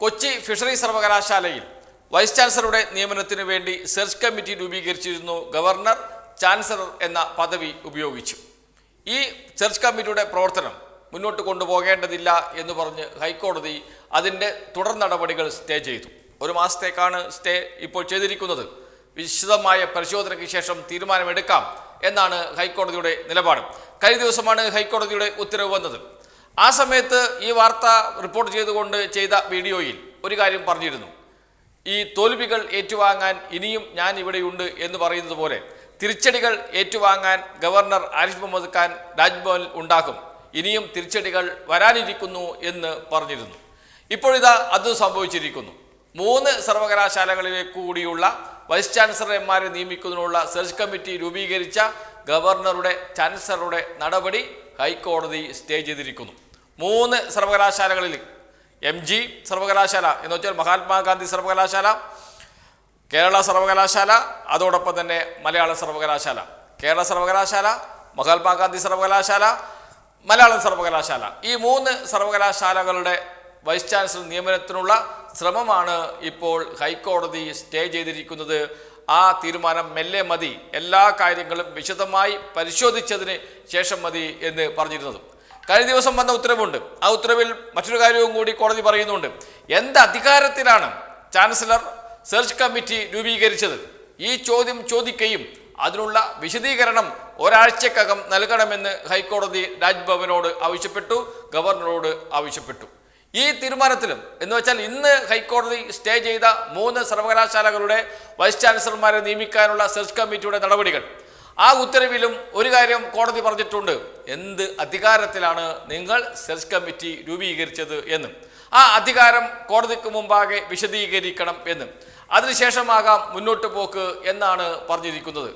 Kochi fishery സർവകലാശാലയിൽ vice ചാൻസലറുടെ നിയമനത്തിനു വേണ്ടി സെർച്ച് കമ്മിറ്റി രൂപീകരിച്ചിരുന്നു ഗവർണർ ചാൻസലർ എന്ന പദവി ഉപയോഗിച്ചു. ഈ സെർച്ച് കമ്മിറ്റിയുടെ പ്രവർത്തനം മുന്നോട്ട് കൊണ്ടുപോകേണ്ടതില്ല എന്ന് പറഞ്ഞ് ഹൈക്കോടതി അതിന്റെ തുടർ നടപടികൾ സ്റ്റേ ചെയ്തു. ഒരു മാസത്തേക്കാണ് സ്റ്റേ ഇപ്പോൾ ചെയ്തിരിക്കുന്നത്. വിശദമായ പരിശോധനയ്ക്ക് ശേഷം തീരുമാനമെടുക്കാം എന്നാണ് ഹൈക്കോടതിയുടെ നിലപാട്. കഴിഞ്ഞ ദിവസമാണ് ഹൈക്കോടതിയുടെ ഉത്തരവ് വന്നത്. ആ സമയത്ത് ഈ വാർത്ത റിപ്പോർട്ട് ചെയ്തുകൊണ്ട് ചെയ്ത വീഡിയോയിൽ ഒരു കാര്യം പറഞ്ഞിരുന്നു. ഈ തോൽവികൾ ഏറ്റുവാങ്ങാൻ ഇനിയും ഞാൻ ഇവിടെയുണ്ട് എന്ന് പറയുന്നത് പോലെ തിരിച്ചടികൾ ഏറ്റുവാങ്ങാൻ ഗവർണർ ആരിഫ് മുഹമ്മദ് ഖാൻ രാജ്ഭവനിൽ ഉണ്ടാകും. ഇനിയും തിരിച്ചടികൾ വരാനിരിക്കുന്നു എന്ന് പറഞ്ഞിരുന്നു. ഇപ്പോഴിതാ അത് സംഭവിച്ചിരിക്കുന്നു. മൂന്ന് സർവകലാശാലകളിലേക്ക് കൂടിയുള്ള വൈസ് ചാൻസലർമാരെ നിയമിക്കുന്നതിനുള്ള സെർച്ച് കമ്മിറ്റി രൂപീകരിച്ച ഗവർണറുടെ ചാൻസലറുടെ നടപടി ഹൈക്കോടതി സ്റ്റേ ചെയ്തിരിക്കുന്നു. മൂന്ന് സർവകലാശാലകളിൽ. എം ജി സർവകലാശാല എന്ന് വെച്ചാൽ മഹാത്മാഗാന്ധി സർവകലാശാല കേരള സർവകലാശാല അതോടൊപ്പം തന്നെ മലയാള സർവകലാശാല. കേരള സർവകലാശാല മഹാത്മാഗാന്ധി സർവകലാശാല മലയാളം സർവകലാശാല. ഈ മൂന്ന് സർവകലാശാലകളുടെ വൈസ് ചാൻസലർ നിയമനത്തിനുള്ള ശ്രമമാണ് ഇപ്പോൾ ഹൈക്കോടതി സ്റ്റേ ചെയ്തിരിക്കുന്നത്. ആ തീരുമാനം മെല്ലെ മതി. എല്ലാ കാര്യങ്ങളും വിശദമായി പരിശോധിച്ചതിന് ശേഷം മതി എന്ന് പറഞ്ഞിരുന്നത്. കഴിഞ്ഞ ദിവസം വന്ന ഉത്തരവുണ്ട്. ആ ഉത്തരവിൽ മറ്റൊരു കാര്യവും കൂടി കോടതി പറയുന്നുണ്ട്. എന്ത് അധികാരത്തിലാണ് ചാൻസലർ സെർച്ച് കമ്മിറ്റി രൂപീകരിച്ചത്? ഈ ചോദ്യം ചോദിക്കുകയും അതിനുള്ള വിശദീകരണം ഒരാഴ്ചക്കകം നൽകണമെന്ന് ഹൈക്കോടതി രാജ്ഭവനോട് ആവശ്യപ്പെട്ടു ഗവർണറോട് ആവശ്യപ്പെട്ടു. ഈ തീരുമാനത്തിലും എന്ന് വെച്ചാൽ ഇന്ന് ഹൈക്കോടതി സ്റ്റേ ചെയ്ത മൂന്ന് സർവകലാശാലകളുടെ വൈസ് ചാൻസലർമാരെ നിയമിക്കാനുള്ള സെർച്ച് കമ്മിറ്റിയുടെ നടപടികൾ ആ ഉത്തരവിലും ഒരു കാര്യം കോടതി പറഞ്ഞിട്ടുണ്ട്. എന്ത് അധികാരത്തിലാണ് നിങ്ങൾ സെർച്ച് കമ്മിറ്റി രൂപീകരിച്ചത് എന്ന്. ആ അധികാരം കോടതിക്ക് മുമ്പാകെ വിശദീകരിക്കണം എന്ന്. അതിനുശേഷമാകാം മുന്നോട്ട് പോക്ക് എന്നാണ് പറഞ്ഞിരിക്കുന്നത്.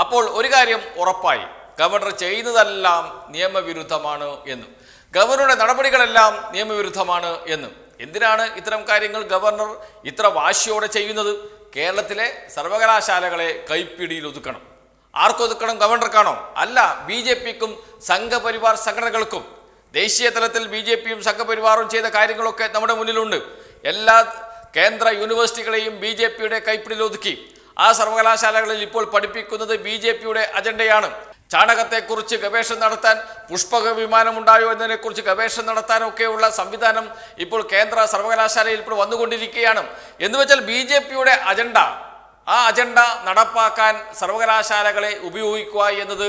അപ്പോൾ ഒരു കാര്യം ഉറപ്പായി. ഗവർണർ ചെയ്യുന്നതെല്ലാം നിയമവിരുദ്ധമാണ് എന്നും. ഗവർണറുടെ നടപടികളെല്ലാം നിയമവിരുദ്ധമാണ് എന്നും. എന്തിനാണ് ഇത്തരം കാര്യങ്ങൾ ഗവർണർ ഇത്ര വാശിയോടെ ചെയ്യുന്നത്? കേരളത്തിലെ സർവകലാശാലകളെ കൈപ്പിടിയിൽ ഒതുക്കണം. ആർക്കൊതുക്കണം ഗവർണർക്കാണോ അല്ല ബി ജെ പിക്കും സംഘപരിവാർ സംഘടനകൾക്കും ദേശീയ തലത്തിൽ ബി ജെ പിയും സംഘപരിവാറും ചെയ്ത കാര്യങ്ങളൊക്കെ നമ്മുടെ മുന്നിലുണ്ട്. എല്ലാ കേന്ദ്ര യൂണിവേഴ്സിറ്റികളെയും ബി ജെ പിയുടെ കൈപ്പിടിയിൽ ഒതുക്കി. ആ സർവകലാശാലകളിൽ ഇപ്പോൾ പഠിപ്പിക്കുന്നത് ബി ജെ പിയുടെ അജണ്ടയാണ്. ചാണകത്തെക്കുറിച്ച് ഗവേഷണം നടത്താൻ പുഷ്പക വിമാനം ഉണ്ടായോ എന്നതിനെക്കുറിച്ച് ഗവേഷണം നടത്താനൊക്കെയുള്ള സംവിധാനം ഇപ്പോൾ കേന്ദ്ര സർവകലാശാലയിൽ ഇപ്പോൾ വന്നുകൊണ്ടിരിക്കുകയാണ്. എന്ന് വെച്ചാൽ ബി ജെ പിയുടെ അജണ്ട ആ അജണ്ട നടപ്പാക്കാൻ സർവകലാശാലകളെ ഉപയോഗിക്കുക എന്നത്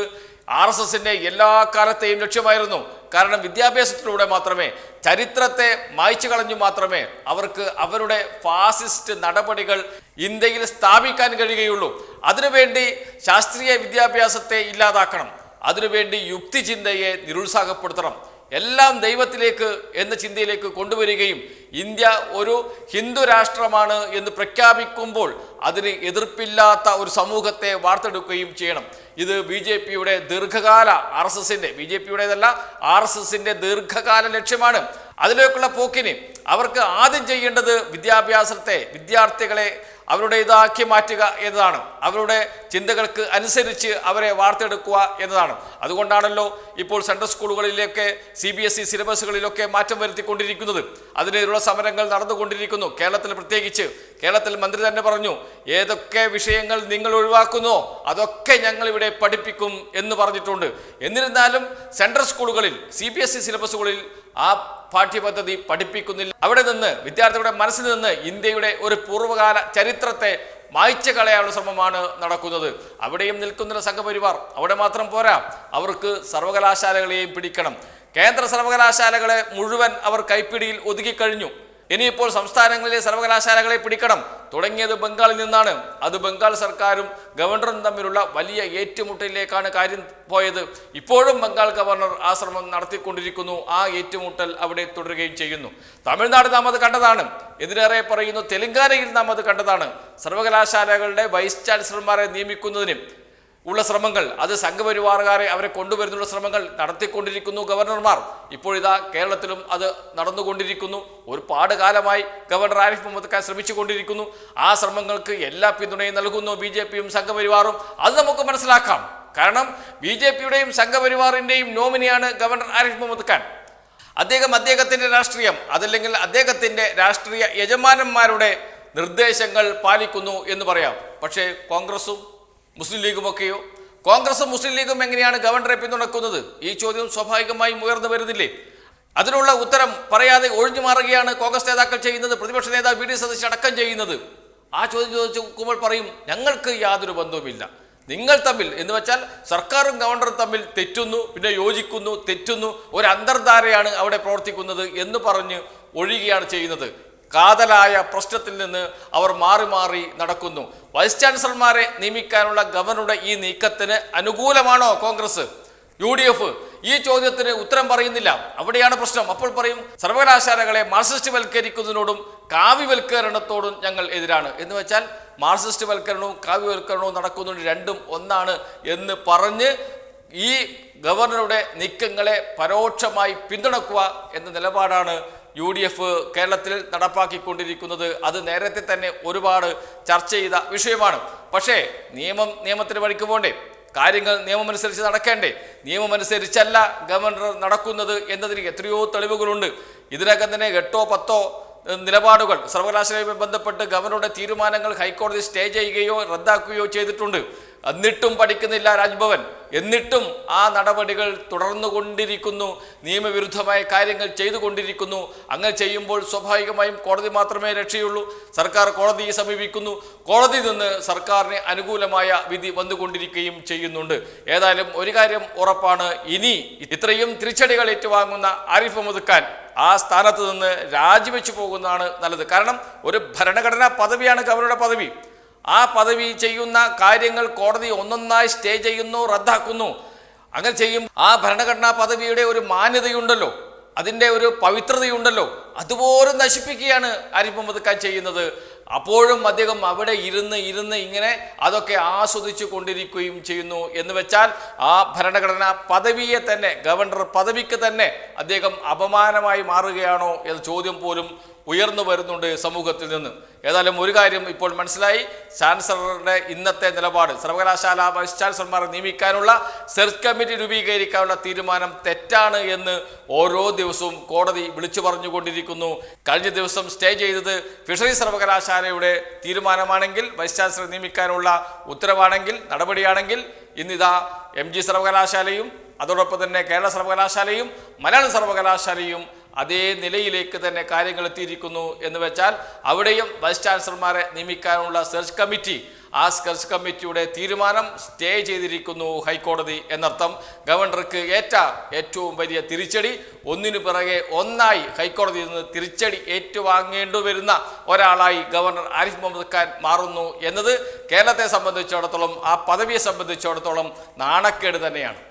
ആർ എസ് എസിന്റെ എല്ലാ കാലത്തെയും ലക്ഷ്യമായിരുന്നു. കാരണം വിദ്യാഭ്യാസത്തിലൂടെ മാത്രമേ ചരിത്രത്തെ മായ്ച്ചു കളഞ്ഞു മാത്രമേ അവർക്ക് അവരുടെ ഫാസിസ്റ്റ് നടപടികൾ ഇന്ത്യയിൽ സ്ഥാപിക്കാൻ കഴിയുകയുള്ളൂ. അതിനുവേണ്ടി ശാസ്ത്രീയ വിദ്യാഭ്യാസത്തെ ഇല്ലാതാക്കണം. അതിനുവേണ്ടി യുക്തിചിന്തയെ നിരുത്സാഹപ്പെടുത്തണം. എല്ലാം ദൈവത്തിലേക്ക് എന്ന ചിന്തയിലേക്ക് കൊണ്ടുവരികയും ഇന്ത്യ ഒരു ഹിന്ദു രാഷ്ട്രമാണ് എന്ന് പ്രഖ്യാപിക്കുമ്പോൾ അതിന് എതിർപ്പില്ലാത്ത ഒരു സമൂഹത്തെ വാർത്തെടുക്കുകയും ചെയ്യണം. ഇത് ബി ജെ പിയുടെ ദീർഘകാല ആർ എസ് എസിന്റെ ബി ജെ പിയുടേതല്ല ആർ എസ് എസിന്റെ ദീർഘകാല ലക്ഷ്യമാണ്. അതിലേക്കുള്ള പോക്കിന് അവർക്ക് ആദ്യം ചെയ്യേണ്ടത് വിദ്യാഭ്യാസത്തെ വിദ്യാർത്ഥികളെ അവരുടേതാക്കി മാറ്റുക എന്നതാണ്. അവരുടെ ചിന്തകൾക്ക് അനുസരിച്ച് അവരെ വാർത്തെടുക്കുക എന്നതാണ്. അതുകൊണ്ടാണല്ലോ ഇപ്പോൾ സെൻട്രൽ സ്കൂളുകളിലൊക്കെ സി ബി എസ് ഇ സിലബസുകളിലൊക്കെ മാറ്റം വരുത്തിക്കൊണ്ടിരിക്കുന്നത്. അതിനെതിരുള്ള സമരങ്ങൾ നടന്നുകൊണ്ടിരിക്കുന്നു. കേരളത്തിൽ പ്രത്യേകിച്ച് കേരളത്തിൽ മന്ത്രി തന്നെ പറഞ്ഞു ഏതൊക്കെ വിഷയങ്ങൾ നിങ്ങൾ ഒഴിവാക്കുന്നോ അതൊക്കെ ഞങ്ങൾ ഇവിടെ പഠിപ്പിക്കും എന്ന് പറഞ്ഞിട്ടുണ്ട്. എന്നിരുന്നാലും സെൻട്രൽ സ്കൂളുകളിൽ സി ബി എസ് ഇ സിലബസുകളിൽ ആ പാഠ്യപദ്ധതി പഠിപ്പിക്കുന്നില്ല. അവിടെ നിന്ന് വിദ്യാർത്ഥികളുടെ മനസ്സിൽ നിന്ന് ഇന്ത്യയുടെ ഒരു പൂർവകാല ചരിത്രത്തെ മായ്ച്ചു കളയാനുള്ള ശ്രമമാണ് നടക്കുന്നത്. അവിടെയും നിൽക്കുന്ന സംഘപരിവാർ അവിടെ മാത്രം പോരാ അവർക്ക് സർവകലാശാലകളെയും പിടിക്കണം. കേന്ദ്ര സർവകലാശാലകളെ മുഴുവൻ അവർ കൈപ്പിടിയിൽ ഒതുക്കിക്കഴിഞ്ഞു ഇനിയിപ്പോൾ സംസ്ഥാനങ്ങളിലെ സർവകലാശാലകളെ പിടിക്കണം. തുടങ്ങിയത് ബംഗാളിൽ നിന്നാണ്. അത് ബംഗാൾ സർക്കാരും ഗവർണറും തമ്മിലുള്ള വലിയ ഏറ്റുമുട്ടലിലേക്കാണ് കാര്യം പോയത്. ഇപ്പോഴും ബംഗാൾ ഗവർണർ ആ ശ്രമം നടത്തിക്കൊണ്ടിരിക്കുന്നു. ആ ഏറ്റുമുട്ടൽ അവിടെ തുടരുകയും ചെയ്യുന്നു. തമിഴ്നാട് നാം അത് കണ്ടതാണ്. ഇതിനേറെ പറയുന്നു തെലങ്കാനയിൽ നാം അത് കണ്ടതാണ്. സർവകലാശാലകളുടെ വൈസ് ചാൻസലർമാരെ നിയമിക്കുന്നതിന് ഉള്ള ശ്രമങ്ങൾ അത് സംഘപരിവാറുകാരെ അവരെ കൊണ്ടുവരുന്നുള്ള ശ്രമങ്ങൾ നടത്തിക്കൊണ്ടിരിക്കുന്നു ഗവർണർമാർ. ഇപ്പോഴിതാ കേരളത്തിലും അത് നടന്നുകൊണ്ടിരിക്കുന്നു. ഒരുപാട് കാലമായി ഗവർണർ ആരിഫ് മുഹമ്മദ് ഖാൻ ശ്രമിച്ചുകൊണ്ടിരിക്കുന്നു. ആ ശ്രമങ്ങൾക്ക് എല്ലാ പിന്തുണയും നൽകുന്നു ബി ജെ പിയും സംഘപരിവാറും. അത് നമുക്ക് മനസ്സിലാക്കാം. കാരണം ബി ജെ പിയുടെയും സംഘപരിവാറിന്റെയും നോമിനിയാണ് ഗവർണർ ആരിഫ് മുഹമ്മദ് ഖാൻ. അദ്ദേഹം അദ്ദേഹത്തിന്റെ രാഷ്ട്രീയം അതല്ലെങ്കിൽ അദ്ദേഹത്തിന്റെ രാഷ്ട്രീയ യജമാനന്മാരുടെ നിർദ്ദേശങ്ങൾ പാലിക്കുന്നു എന്ന് പറയാം. പക്ഷേ കോൺഗ്രസും മുസ്ലിം ലീഗുമൊക്കെയോ കോൺഗ്രസും മുസ്ലിം ലീഗും എങ്ങനെയാണ് ഗവർണറെ പിന്തുണക്കുന്നത്? ഈ ചോദ്യം സ്വാഭാവികമായും ഉയർന്നു വരുന്നില്ലേ? അതിനുള്ള ഉത്തരം പറയാതെ ഒഴിഞ്ഞു മാറുകയാണ് കോൺഗ്രസ് നേതാക്കൾ ചെയ്യുന്നത് പ്രതിപക്ഷ നേതാവ് വി ഡി സതീശൻ അടക്കം ചെയ്യുന്നത്. ആ ചോദ്യം ചോദിച്ചു നോക്കുമ്പോൾ പറയും ഞങ്ങൾക്ക് യാതൊരു ബന്ധവുമില്ല. നിങ്ങൾ തമ്മിൽ എന്ന് വെച്ചാൽ സർക്കാരും ഗവർണറും തമ്മിൽ തെറ്റുന്നു പിന്നെ യോജിക്കുന്നു തെറ്റുന്നു ഒരു അന്തർധാരയാണ് അവിടെ പ്രവർത്തിക്കുന്നത് എന്ന് പറഞ്ഞ് ഒഴിയുകയാണ് ചെയ്യുന്നത്. കാതലായ പ്രശ്നത്തിൽ നിന്ന് അവർ മാറി മാറി നടക്കുന്നു. വൈസ് ചാൻസലർമാരെ നിയമിക്കാനുള്ള ഗവർണറുടെ ഈ നീക്കത്തിന് അനുകൂലമാണോ കോൺഗ്രസ്? യു ഡി എഫ് ഈ ചോദ്യത്തിന് ഉത്തരം പറയുന്നില്ല. അവിടെയാണ് പ്രശ്നം. അപ്പോൾ പറയും സർവകലാശാലകളെ മാർക്സിസ്റ്റ് വൽക്കരിക്കുന്നതിനോടും കാവ്യവൽക്കരണത്തോടും ഞങ്ങൾ എതിരാണ്. എന്ന് വെച്ചാൽ മാർക്സിസ്റ്റ് വൽക്കരണവും കാവ്യവൽക്കരണവും നടക്കുന്നുണ്ട് രണ്ടും ഒന്നാണ് എന്ന് പറഞ്ഞ് ഈ ഗവർണറുടെ നീക്കങ്ങളെ പരോക്ഷമായി പിന്തുണക്കുക എന്ന നിലപാടാണ് യു ഡി എഫ് കേരളത്തിൽ നടപ്പാക്കിക്കൊണ്ടിരിക്കുന്നത് അത് നേരത്തെ തന്നെ ഒരുപാട് ചർച്ച ചെയ്ത വിഷയമാണ്. പക്ഷേ നിയമം നിയമത്തിന് വഴിക്ക് പോണ്ടേ കാര്യങ്ങൾ നിയമമനുസരിച്ച് നടക്കേണ്ടേ? നിയമമനുസരിച്ചല്ല ഗവർണർ നടക്കുന്നത് എന്നതിന് എത്രയോ തെളിവുകളുണ്ട്. ഇതിനകം തന്നെ എട്ടോ പത്തോ നിലപാടുകൾ സർവകലാശാലയുമായി ബന്ധപ്പെട്ട് ഗവർണറുടെ തീരുമാനങ്ങൾ ഹൈക്കോടതി സ്റ്റേ ചെയ്യുകയോ റദ്ദാക്കുകയോ ചെയ്തിട്ടുണ്ട്. എന്നിട്ടും പഠിക്കുന്നില്ല രാജ്ഭവൻ. എന്നിട്ടും ആ നടപടികൾ തുടർന്നുകൊണ്ടിരിക്കുന്നു. നിയമവിരുദ്ധമായ കാര്യങ്ങൾ ചെയ്തുകൊണ്ടിരിക്കുന്നു. അങ്ങനെ ചെയ്യുമ്പോൾ സ്വാഭാവികമായും കോടതി മാത്രമേ രക്ഷയുള്ളൂ. സർക്കാർ കോടതിയെ സമീപിക്കുന്നു. കോടതി നിന്ന് സർക്കാരിന് അനുകൂലമായ വിധി വന്നുകൊണ്ടിരിക്കുകയും ചെയ്യുന്നുണ്ട്. ഏതായാലും ഒരു കാര്യം ഉറപ്പാണ്. ഇനി ഇത്രയും തിരിച്ചടികൾ ഏറ്റുവാങ്ങുന്ന ആരിഫ് മുഹമ്മദ് ഖാൻ ആ സ്ഥാനത്ത് നിന്ന് രാജിവെച്ചു പോകുന്നതാണ് നല്ലത്. കാരണം ഒരു ഭരണഘടനാ പദവിയാണ് ഗവർണറുടെ പദവി. ആ പദവി ചെയ്യുന്ന കാര്യങ്ങൾ കോടതി ഒന്നൊന്നായി സ്റ്റേ ചെയ്യുന്നു റദ്ദാക്കുന്നു. അങ്ങനെ ചെയ്യും ആ ഭരണഘടനാ പദവിയുടെ ഒരു മാന്യതയുണ്ടല്ലോ. അതിന്റെ ഒരു പവിത്രതയുണ്ടല്ലോ. അതുപോലെ നശിപ്പിക്കുകയാണ് ആരിഫ് മുഹമ്മദ് ഖാൻ ചെയ്യുന്നത്. അപ്പോഴും അദ്ദേഹം അവിടെ ഇരുന്ന് ഇരുന്ന് ഇങ്ങനെ അതൊക്കെ ആസ്വദിച്ചു കൊണ്ടിരിക്കുകയും ചെയ്യുന്നു. എന്ന് വെച്ചാൽ ആ ഭരണഘടനാ പദവിയെ തന്നെ ഗവർണർ പദവിക്ക് തന്നെ അദ്ദേഹം അപമാനമായി മാറുകയാണോ എന്ന ചോദ്യം പോലും ഉയർന്നു വരുന്നുണ്ട് സമൂഹത്തിൽ നിന്ന്. ഏതായാലും ഒരു കാര്യം ഇപ്പോൾ മനസ്സിലായി. ചാൻസലറുടെ ഇന്നത്തെ നിലപാട് സർവകലാശാല വൈസ് ചാൻസലർമാരെ നിയമിക്കാനുള്ള സെർച്ച് കമ്മിറ്റി രൂപീകരിക്കാനുള്ള തീരുമാനം തെറ്റാണ് എന്ന് ഓരോ ദിവസവും കോടതി വിളിച്ചു പറഞ്ഞുകൊണ്ടിരിക്കുന്നു. കഴിഞ്ഞ ദിവസം സ്റ്റേ ചെയ്തത് ഫിഷറീസ് സർവകലാശാലയുടെ തീരുമാനമാണെങ്കിൽ വൈസ് ചാൻസലർ നിയമിക്കാനുള്ള ഉത്തരവാണെങ്കിൽ നടപടിയാണെങ്കിൽ ഇന്നിതാ എം ജി സർവകലാശാലയും അതോടൊപ്പം തന്നെ കേരള സർവകലാശാലയും മലയാള സർവകലാശാലയും അതേ നിലയിലേക്ക് തന്നെ കാര്യങ്ങൾ എത്തിയിരിക്കുന്നു എന്ന് വെച്ചാൽ അവിടെയും വൈസ് ചാൻസലർമാരെ നിയമിക്കാനുള്ള സെർച്ച് കമ്മിറ്റി ആ സെർച്ച് കമ്മിറ്റിയുടെ തീരുമാനം സ്റ്റേ ചെയ്തിരിക്കുന്നു ഹൈക്കോടതി എന്നർത്ഥം. ഗവർണർക്ക് ഏറ്റ ഏറ്റവും വലിയ തിരിച്ചടി ഒന്നിനു പിറകെ ഒന്നായി ഹൈക്കോടതിയിൽ നിന്ന് തിരിച്ചടി ഏറ്റുവാങ്ങേണ്ടി വരുന്ന ഒരാളായി ഗവർണർ ആരിഫ് മുഹമ്മദ് ഖാൻ മാറുന്നു എന്നത് കേരളത്തെ സംബന്ധിച്ചിടത്തോളം ആ പദവിയെ സംബന്ധിച്ചിടത്തോളം നാണക്കേട് തന്നെയാണ്.